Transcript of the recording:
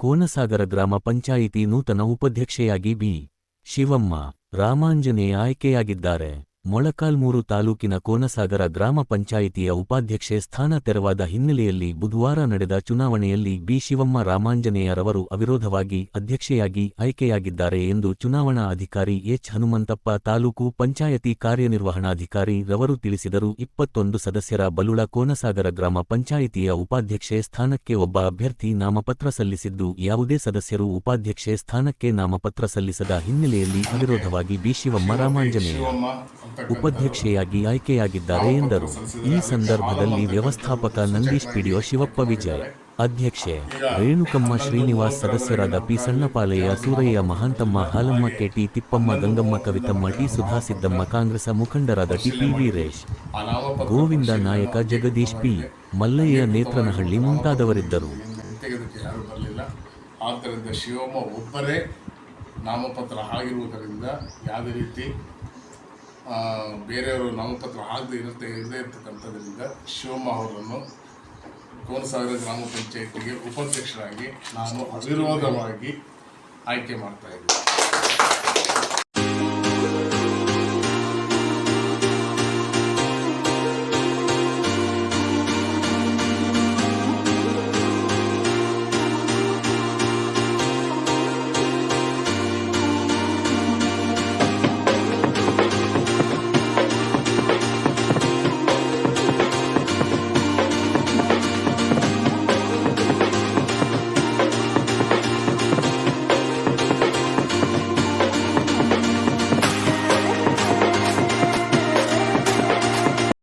ಕೋನಸಾಗರ ಗ್ರಾಮ ಪಂಚಾಯಿತಿ ನೂತನ ಉಪಾಧ್ಯಕ್ಷೆಯಾಗಿ ಬಿ ಶಿವಮ್ಮ ರಾಮಾಂಜನೇಯ ಆಯ್ಕೆಯಾಗಿದ್ದಾರೆ. ಮೊಳಕಾಲ್ಮೂರು ತಾಲೂಕಿನ ಕೋನಸಾಗರ ಗ್ರಾಮ ಪಂಚಾಯಿತಿಯ ಉಪಾಧ್ಯಕ್ಷೆ ಸ್ಥಾನ ತೆರವಾದ ಹಿನ್ನೆಲೆಯಲ್ಲಿ ಬುಧವಾರ ನಡೆದ ಚುನಾವಣೆಯಲ್ಲಿ ಬಿ ಶಿವಮ್ಮ ರಾಮಾಂಜನೇಯರವರು ಅವಿರೋಧವಾಗಿ ಅಧ್ಯಕ್ಷೆಯಾಗಿ ಆಯ್ಕೆಯಾಗಿದ್ದಾರೆ ಎಂದು ಚುನಾವಣಾ ಅಧಿಕಾರಿ ಎಚ್ ಹನುಮಂತಪ್ಪ ತಾಲೂಕು ಪಂಚಾಯತಿ ಕಾರ್ಯನಿರ್ವಹಣಾಧಿಕಾರಿ ರವರು ತಿಳಿಸಿದರು. ಇಪ್ಪತ್ತೊಂದು ಸದಸ್ಯರ ಬಲುಳ ಕೋನಸಾಗರ ಗ್ರಾಮ ಪಂಚಾಯಿತಿಯ ಉಪಾಧ್ಯಕ್ಷೆ ಸ್ಥಾನಕ್ಕೆ ಒಬ್ಬ ಅಭ್ಯರ್ಥಿ ನಾಮಪತ್ರ ಸಲ್ಲಿಸಿದ್ದು, ಯಾವುದೇ ಸದಸ್ಯರು ಉಪಾಧ್ಯಕ್ಷೆ ಸ್ಥಾನಕ್ಕೆ ನಾಮಪತ್ರ ಸಲ್ಲಿಸದ ಹಿನ್ನೆಲೆಯಲ್ಲಿ ಅವಿರೋಧವಾಗಿ ಬಿ ಶಿವಮ್ಮ ರಾಮಾಂಜನೇಯ ಉಪಾಧ್ಯಕ್ಷೆಯಾಗಿ ಆಯ್ಕೆಯಾಗಿದ್ದಾರೆ ಎಂದರು. ಈ ಸಂದರ್ಭದಲ್ಲಿ ವ್ಯವಸ್ಥಾಪಕ ನಂದೀಶ್ ಪಿಡಿಒ ಶಿವಪ್ಪ ವಿಜಯ್, ಅಧ್ಯಕ್ಷೆ ರೇಣುಕಮ್ಮ ಶ್ರೀನಿವಾಸ್, ಸದಸ್ಯರಾದ P Sannapalayya Surayya Mahanthamma, Halamma KT Thippamma, Gangamma Kavithamma, T Sudhasiddamma Congress ಮುಖಂಡರಾದ ಟಿಪಿ ವೀರೇಶ್, ಗೋವಿಂದ ನಾಯಕ, ಜಗದೀಶ್ ಪಿ, ಮಲ್ಲಯ್ಯ ನೇತ್ರನಹಳ್ಳಿ ಮುಂತಾದವರಿದ್ದರು. ಆದ್ದರಿಂದ ಶಿವಮ್ಮ ಒಬ್ಬರೇ ನಾಮಪತ್ರ ಆಗಿರುವುದರಿಂದ ಯಾವುದೇ ರೀತಿ ಬೇರೆಯವರು ನಾಮಪತ್ರ ಆಗದೆ ಇರುತ್ತೆ, ಇರದೇ ಇರ್ತಕ್ಕಂಥದ್ರಿಂದ ಶಿವಮ್ಮ ಅವರನ್ನು ಕೋನಸಾಗರ ಗ್ರಾಮ ಪಂಚಾಯತಿಗೆ ಉಪಾಧ್ಯಕ್ಷರಾಗಿ ನಾನು ಅವಿರೋಧವಾಗಿ ಆಯ್ಕೆ ಮಾಡ್ತಾ ಇದ್ದೀನಿ.